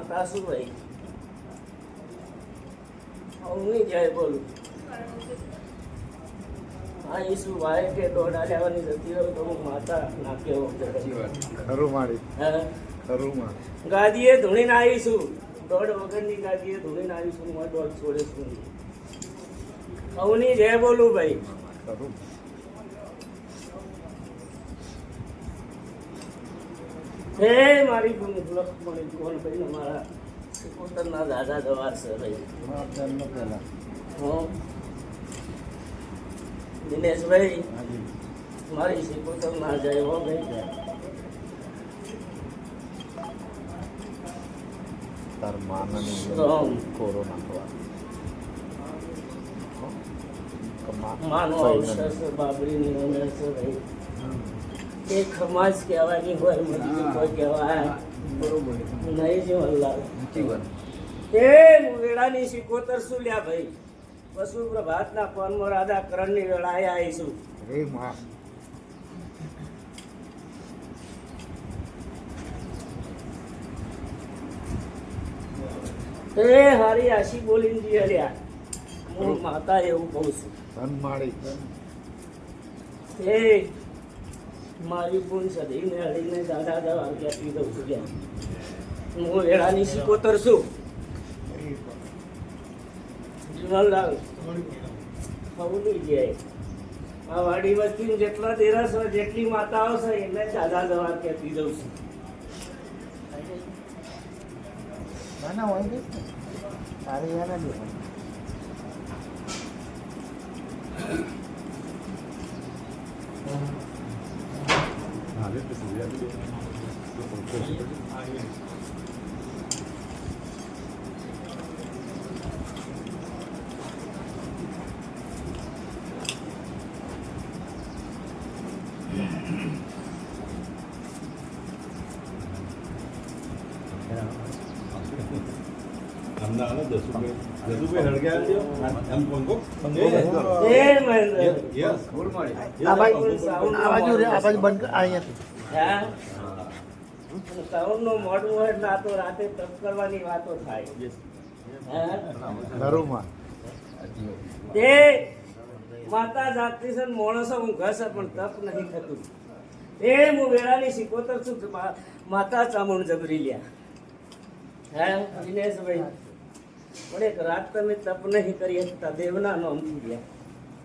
માતા શું ભાઈ હું નહીં જાય બોલું. હા એ શું કે દોડા લેવાની જતી હોય તો હું માતા ના કેવો ખરું મારી. ખરું મારી. ગાદીએ ધૂણીને આવીશું દોડ વગરની ગાદીએ ધૂણીને આવીશું હું છોડે છું. અવની જય બોલું ભાઈ. ખરું. હે મારી લક્ષ્મણી કોણ ભાઈ મારા સિકોતરના દાદા જવાર છે દિનેશભાઈ મારી સિકોતર ના જાય હો? ભાઈ. તાર માનની કોરોના થવા માનો બાબરીની ઉંમર છે ભાઈ. એ ખમાજ કહેવાની હોય મજબૂત કોઈ કહેવાય. નહીં જો અલ્લાહ એ વેળાની સિકોતર શું લ્યા ભાઈ? પશુ પ્રભાતના પનમાં રાધા કરણની વેળાએ આવીશું એ હારી આશી બોલીને જી હર્યા હું માતા એવું કહું છું. ધન માળી એ મારી ગુણ સદીને હળીને દાદા દવા આપી દઉં છું ત્યાં હું વેળાની સિકોતર છું. જીવનલાલ ખવડી જાય આ વાડી વસ્તી જેટલા દેરાસ હોય જેટલી માતાઓ છે એટલે દાદા દવા કહેતી દઉં છું. ના હોય ને તારે યાર આ બાજુ આ બાજુ રે આ બાજુ બંધ કર, સાઉન્ડનું મોઢું હોય એટલે તો રાતે તપ કરવાની વાતો થાય. તે માતા જાગતી છે માણસો હું ઘસે પણ તપ નહીં થતું. એ હું વેળાની સિકોતર છું માતા ચામુંડ જબરી લ્યા. હે દિનેશભાઈ? પણ એક રાત તમે તપ નહીં કરી શકતા દેવના નામથી ગયા